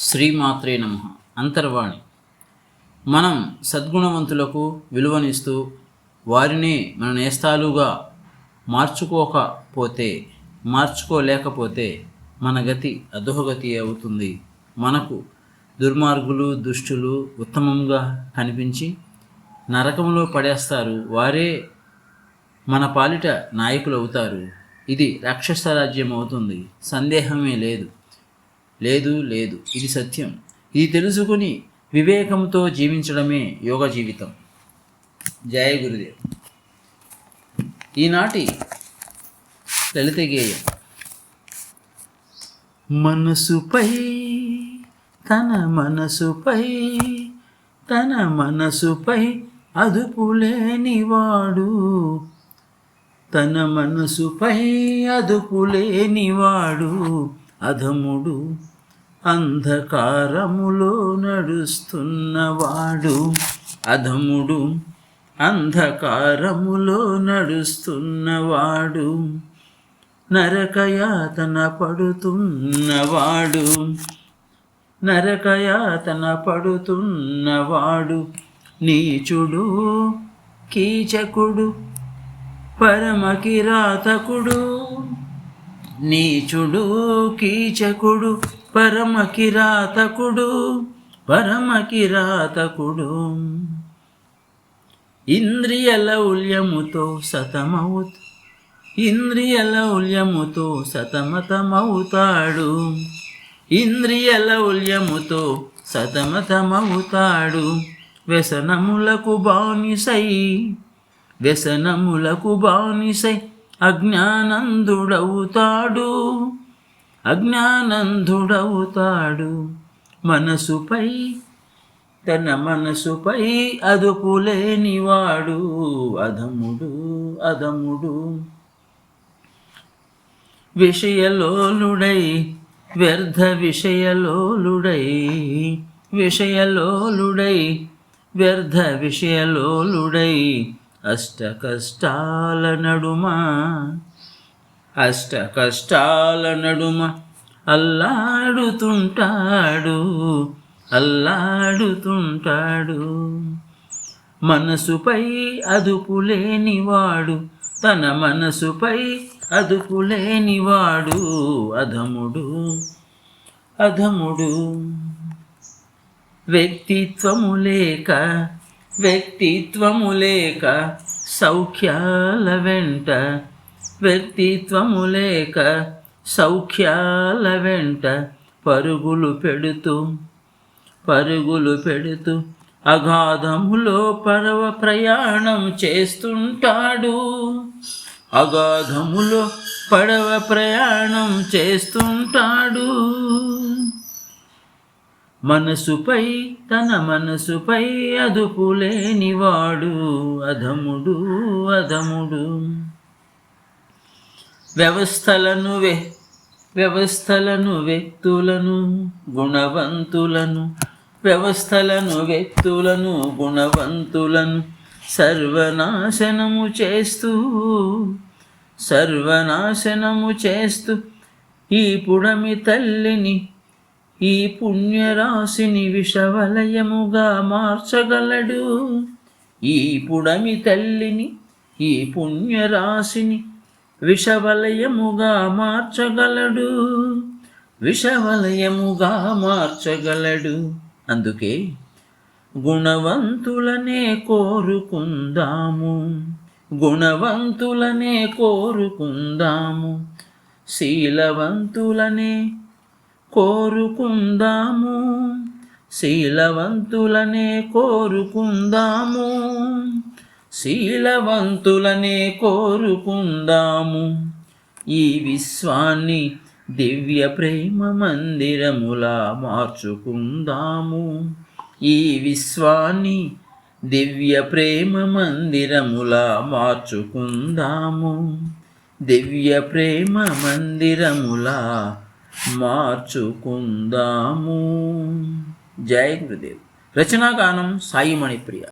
శ్రీమాత్రే నమ. అంతర్వాణి. మనం సద్గుణవంతులకు విలువనిస్తూ వారిని మన నేస్తాలుగా మార్చుకోకపోతే మార్చుకోలేకపోతే మన గతి అధోగతి అవుతుంది. మనకు దుర్మార్గులు దుష్టులు ఉత్తమంగా కనిపించి నరకంలో పడేస్తారు. వారే మన పాలిట నాయకులు అవుతారు ఇది రాక్షస రాజ్యం అవుతుంది. సందేహమే లేదు. లేదు లేదు. ఇది సత్యం. ఇది తెలుసుకుని వివేకంతో జీవించడమే యోగ జీవితం. జయ గురుదేవ్. ఈనాటి లలిత గేయం. మనసుపై తన మనసుపై తన మనసుపై అదుపులేనివాడు తన మనసుపై అదుపులేనివాడు అధముడు అంధకారములో నడుస్తున్నవాడు. అధముడు అంధకారములో నడుస్తున్నవాడు. నరకయాతన పడుతున్నవాడు. నరకయాతన పడుతున్నవాడు. నీచుడు కీచకుడు పరమకిరాతకుడు. నీచుడు కీచకుడు పరమకిరాతకుడు పరమకిరాతకుడు ఇంద్రియ లౌల్యముతో సతమవు ఇంద్రియ లౌల్యముతో సతమతమవుతాడు. ఇంద్రియ లౌల్యముతో సతమతమవుతాడు. వ్యసనములకు బానిసై వ్యసనములకు బానిసై అజ్ఞానందుడవుతాడు. అజ్ఞానందుడవుతాడు. మనసుపై తన మనసుపై అదుపులేనివాడు అధముడు అధముడు. విషయలోలుడై వ్యర్థ విషయలోలుడై విషయలోలుడై వ్యర్థ విషయలోలుడై అష్ట కష్టాల నడుమ అష్ట కష్టాల నడుమ అల్లాడుతుంటాడు అల్లాడుతుంటాడు. మనసుపై అదుపులేనివాడు తన మనసుపై అదుపులేనివాడు అధముడు అధముడు. వ్యక్తిత్వము లేక వ్యక్తిత్వము లేక సౌఖ్యాల వెంట. వ్యక్తిత్వము లేక సౌఖ్యాల వెంట. పరుగులు పెడుతూ పరుగులు పెడుతూ అగాధములో పరవ ప్రయాణం చేస్తుంటాడు. అగాధములో పడవ ప్రయాణం చేస్తుంటాడు. మనసుపై తన మనసుపై అదుపులేనివాడు అధముడు అధముడు. వ్యవస్థలను వే వ్యవస్థలను వ్యక్తులను గుణవంతులను వ్యవస్థలను వ్యక్తులను గుణవంతులను సర్వనాశనము చేస్తూ సర్వనాశనము చేస్తూ ఈ పుడమి తల్లిని ఈ పుణ్యరాశిని విషవలయముగా మార్చగలడు. ఈ పుడమి తల్లిని ఈ పుణ్యరాశిని విషవలయముగా మార్చగలడు. విషవలయముగా మార్చగలడు. అందుకే గుణవంతులనే కోరుకుందాము. గుణవంతులనే కోరుకుందాము. శీలవంతులనే కోరుకుందాము. శీలవంతులనే కోరుకుందాము. శీలవంతులనే కోరుకుందాము. ఈ విశ్వాన్ని దివ్య ప్రేమ మందిరములా మార్చుకుందాము. ఈ విశ్వాన్ని దివ్య ప్రేమ మందిరములా మార్చుకుందాము. దివ్య ప్రేమ మందిరములా మార్చుకుందాము. జయ గురుదేవ్. రచనాగానం సాయి మణిప్రియ.